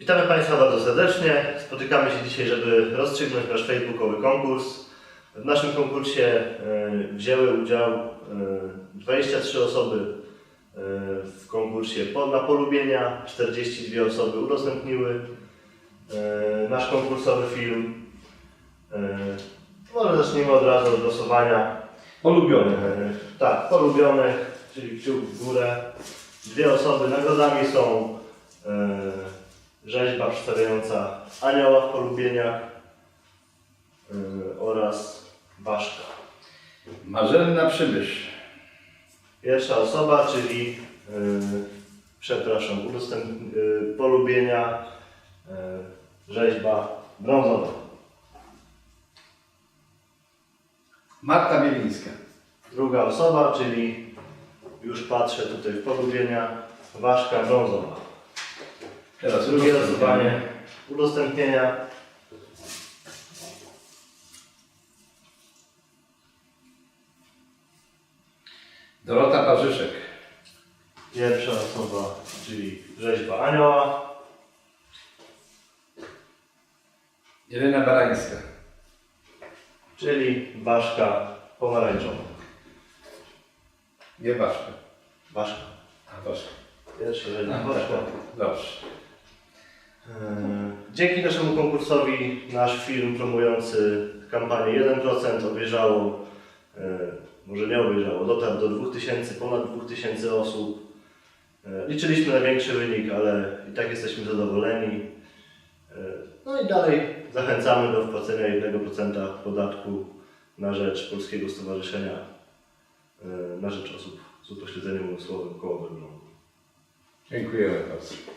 Witamy Państwa bardzo serdecznie. Spotykamy się dzisiaj, żeby rozstrzygnąć nasz facebookowy konkurs. W naszym konkursie e, wzięły udział e, 23 osoby e, w konkursie na polubienia, 42 osoby udostępniły nasz konkursowy film. Może zacznijmy od razu od losowania. Polubionych. Tak, polubionych, czyli kciuk w górę. Dwie osoby. Nagrodami są rzeźba przedstawiająca anioła w polubieniach e, oraz ważka. Marzenna Przybysz. Pierwsza osoba, czyli e, przepraszam, udostęp, e, polubienia e, rzeźba brązowa. Marta Bielińska. Druga osoba, czyli już patrzę tutaj w polubienia, ważka brązowa. Teraz Drugie losowanie udostępnienia. Dorota Parzyszek. Pierwsza osoba, czyli rzeźba anioła. Jelena Barańska. Czyli ważka pomarańczowa. Nie Ważka. Ważka. A Ważka. Pierwsza rzeźba ważka. Dobrze. Dzięki naszemu konkursowi nasz film promujący kampanię 1% obejrzało, e, może nie obejrzało, dotarł do 2000, ponad 2000 osób. E, Liczyliśmy na większy wynik, ale i tak jesteśmy zadowoleni. E, No i dalej zachęcamy do wpłacenia 1% podatku na rzecz Polskiego Stowarzyszenia na rzecz osób z upośledzeniem umysłowym koło. Dziękujemy bardzo.